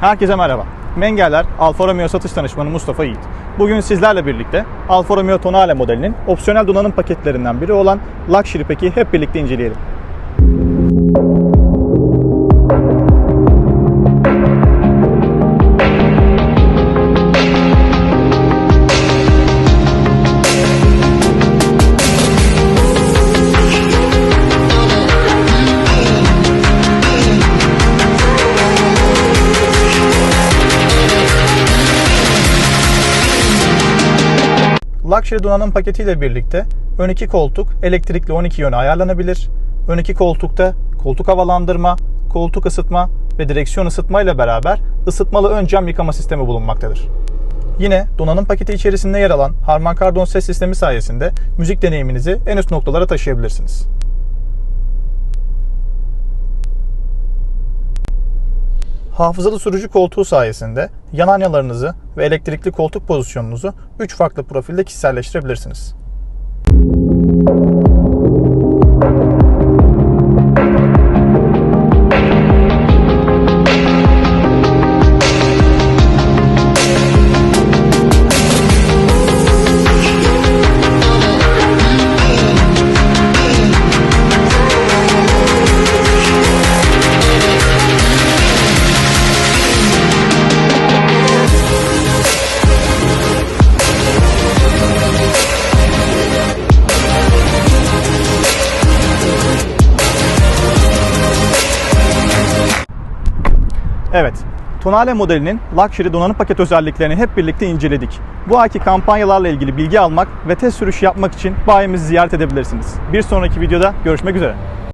Herkese merhaba. Mengeller Alfa Romeo satış danışmanı Mustafa Yiğit. Bugün sizlerle birlikte Alfa Romeo Tonale modelinin opsiyonel donanım paketlerinden biri olan Luxury Pack'i hep birlikte inceleyelim. Luxury donanım paketiyle birlikte ön iki koltuk elektrikli 12 yöne ayarlanabilir. Ön iki koltukta koltuk havalandırma, koltuk ısıtma ve direksiyon ısıtma ile beraber ısıtmalı ön cam yıkama sistemi bulunmaktadır. Yine donanım paketi içerisinde yer alan Harman Kardon ses sistemi sayesinde müzik deneyiminizi en üst noktalara taşıyabilirsiniz. Hafızalı sürücü koltuğu sayesinde yan aynalarınızı ve elektrikli koltuk pozisyonunuzu 3 farklı profilde kişiselleştirebilirsiniz. Evet, Tonale modelinin Luxury donanım paket özelliklerini hep birlikte inceledik. Bu ayki kampanyalarla ilgili bilgi almak ve test sürüşü yapmak için bayimizi ziyaret edebilirsiniz. Bir sonraki videoda görüşmek üzere.